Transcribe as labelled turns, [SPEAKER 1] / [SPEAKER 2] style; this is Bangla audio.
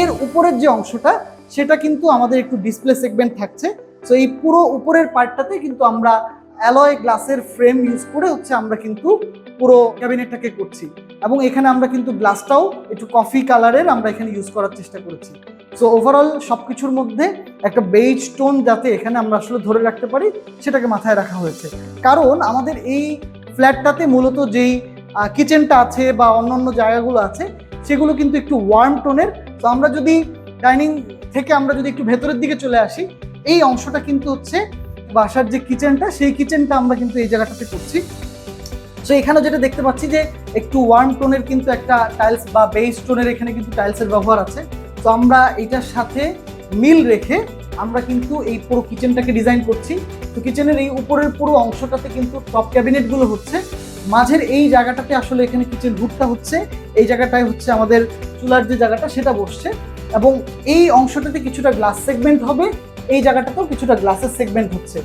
[SPEAKER 1] এর উপরের যে অংশটা, সেটা কিন্তু আমাদের একটু ডিসপ্লে সেগমেন্ট থাকছে। তো এই পুরো উপরের পার্টটাতে কিন্তু আমরা অ্যালয় গ্লাসের ফ্রেম ইউজ করে হচ্ছে আমরা কিন্তু পুরো ক্যাবিনেটটাকে করছি। এবং এখানে আমরা কিন্তু গ্লাসটাও একটু কফি কালারের আমরা এখানে ইউজ করার চেষ্টা করেছি। সো ওভারঅল সব কিছুর মধ্যে একটা বেইজ টোন যাতে এখানে আমরা আসলে ধরে রাখতে পারি, সেটাকে মাথায় রাখা হয়েছে। কারণ আমাদের এই ফ্ল্যাটটাতে মূলত যেই কিচেনটা আছে বা অন্যান্য জায়গাগুলো আছে, সেগুলো কিন্তু একটু ওয়ার্ম টোনের তো আমরা যদি ডাইনিং থেকে আমরা যদি একটু ভেতরের দিকে চলে আসি, এই অংশটা কিন্তু হচ্ছে বাসার যে কিচেনটা, সেই কিচেনটা আমরা কিন্তু এই জায়গাটাতে করছি। সো এখানে যেটা দেখতে পাচ্ছি যে একটু ওয়ার্ম টোনের কিন্তু একটা টাইলস বা বেস টোনের এখানে কিন্তু টাইলসের ব্যবহার আছে। তো আমরা এটার সাথে মিল রেখে আমরা কিন্তু এই পুরো কিচেনটাকে ডিজাইন করছি। তো কিচেনের এই উপরের পুরো অংশটাতে কিন্তু টপ ক্যাবিনেটগুলো হচ্ছে। মাঝের এই জায়গাটাতে আসলে এখানে কিচেন হুডটা হচ্ছে। এই জায়গাটায় হচ্ছে আমাদের চুলার যে জায়গাটা, সেটা বসছে। এবং এই অংশটাতে কিছুটা গ্লাস সেগমেন্ট হবে। এই জায়গাটাতেও কিছুটা গ্লাসের সেগমেন্ট হচ্ছে।